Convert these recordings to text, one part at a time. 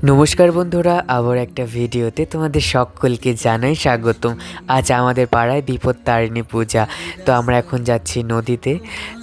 নমস্কার বন্ধুরা, আবার একটা ভিডিওতে তোমাদের সকলকে জানাই স্বাগতম। আজ আমাদের পাড়ায় বিপদ তারিণী পূজা। তো আমরা এখন যাচ্ছি নদীতে।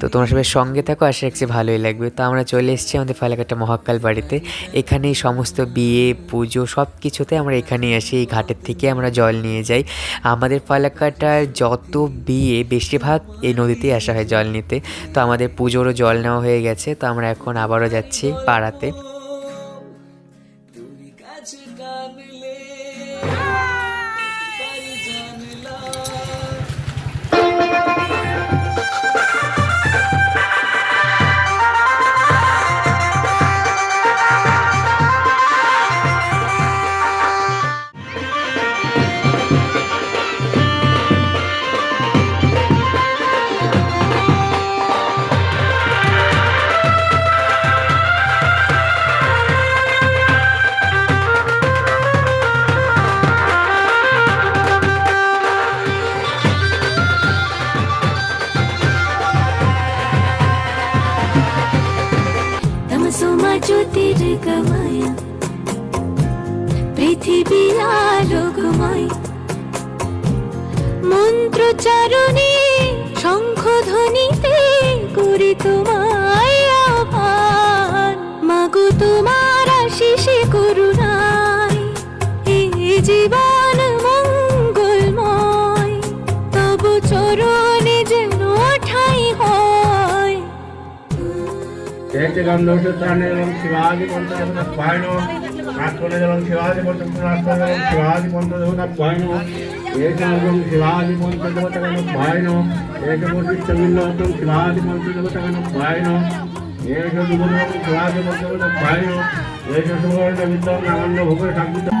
তো তোমার সবাই সঙ্গে থাকো, আশা রাখছি ভালোই লাগবে। তো আমরা চলে এসেছি আমাদের ফালাকাটা মহাকাল বাড়িতে। এখানেই সমস্ত বিয়ে, পুজো সব কিছুতে আমরা এখানেই আসি। এই ঘাটের থেকে আমরা জল নিয়ে যাই। আমাদের ফালাকাটার যত বিয়ে, বেশিরভাগ এই নদীতেই আসা হয় জল নিতে। তো আমাদের পুজোরও জল নেওয়া হয়ে গেছে। তো আমরা এখন আবারও যাচ্ছি পাড়াতে। জ্যোতির্গময়। পৃথিবী আলোকময়। শঙ্খ ধ্বনিতে করি তোমায় আহ্বান। মাগো তোমার আশিসে করুণায়। এই জীবন శైత్యగంలో శుద్ధాన్యం శివాది కొంత పాయను ఆత్మనిజలం శివాది కొంత శివాది కొంత పాయను ఏకముఖం శివాది కొంత పాయను ఏకమూర్తి చవిలోకం శివాది కొంత పాయను ఏక శివాది కొంత పాయను ఏక సువర్ణ విద్యం నామంలో ఒకటి సంగీతం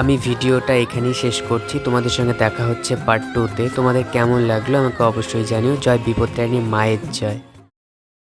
আমি ভিডিওটা এখানেই শেষ করছি। তোমাদের সঙ্গে দেখা হচ্ছে পার্ট টুতে তোমাদের কেমন লাগল আমাকে অবশ্যই জানিও। জয় বিপত্তারিণী মায়ের জয়।